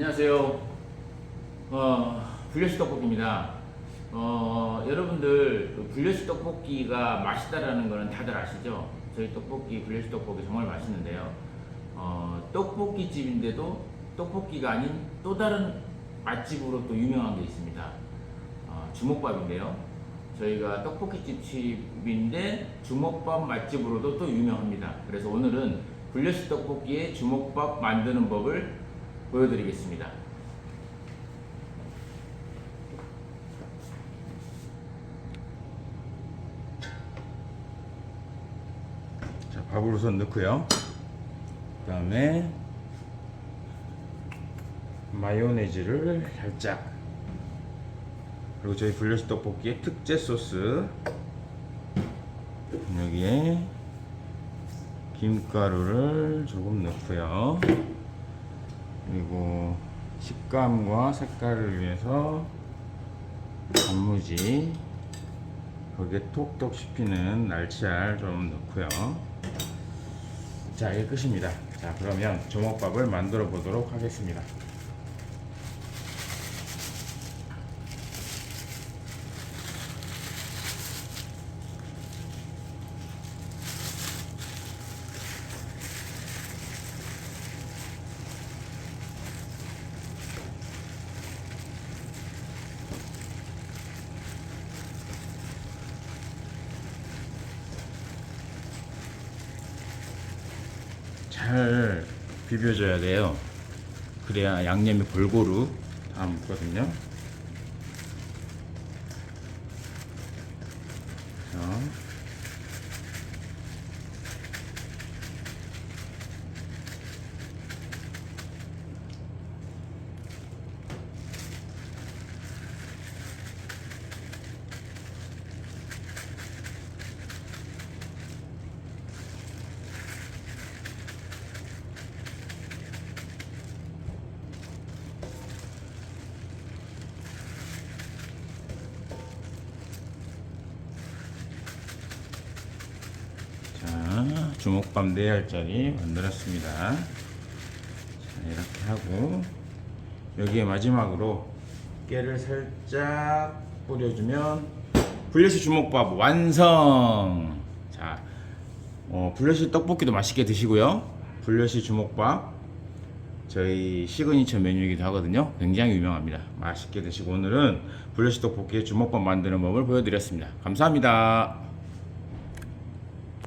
안녕하세요. 어, 불려시 떡볶이입니다. 어, 여러분들 그 불려시 떡볶이가 맛있다라는 거는 다들 아시죠? 저희 떡볶이 불려시 떡볶이 정말 맛있는데요. 어, 떡볶이 집인데도 떡볶이가 아닌 또 다른 맛집으로 또 유명한 게 있습니다. 어, 주먹밥인데요. 저희가 떡볶이집 집인데 주먹밥 맛집으로도 또 유명합니다. 그래서 오늘은 불려시 떡볶이의 주먹밥 만드는 법을 보여드리겠습니다. 자, 밥을 우선 넣고요. 그 다음에 마요네즈를 살짝 그리고 저희 불려시 떡볶이의 특제 소스 여기에 김가루를 조금 넣고요. 그리고 식감과 색깔을 위해서 단무지 거기에 톡톡 씹히는 날치알 좀 넣고요. 자, 이게 끝입니다. 자, 그러면 주먹밥을 만들어 보도록 하겠습니다. 잘 비벼줘야 돼요. 그래야 양념이 골고루 다 묻거든요. 자. 자, 주먹밥 4알짜리 만들었습니다. 자, 이렇게 하고 여기에 마지막으로 깨를 살짝 뿌려주면 블레시 주먹밥 완성! 자, 어, 블레시 떡볶이도 맛있게 드시고요. 블레시 주먹밥 저희 시그니처 메뉴이기도 하거든요. 굉장히 유명합니다. 맛있게 드시고 오늘은 블레시 떡볶이의 주먹밥 만드는 법을 보여드렸습니다. 감사합니다.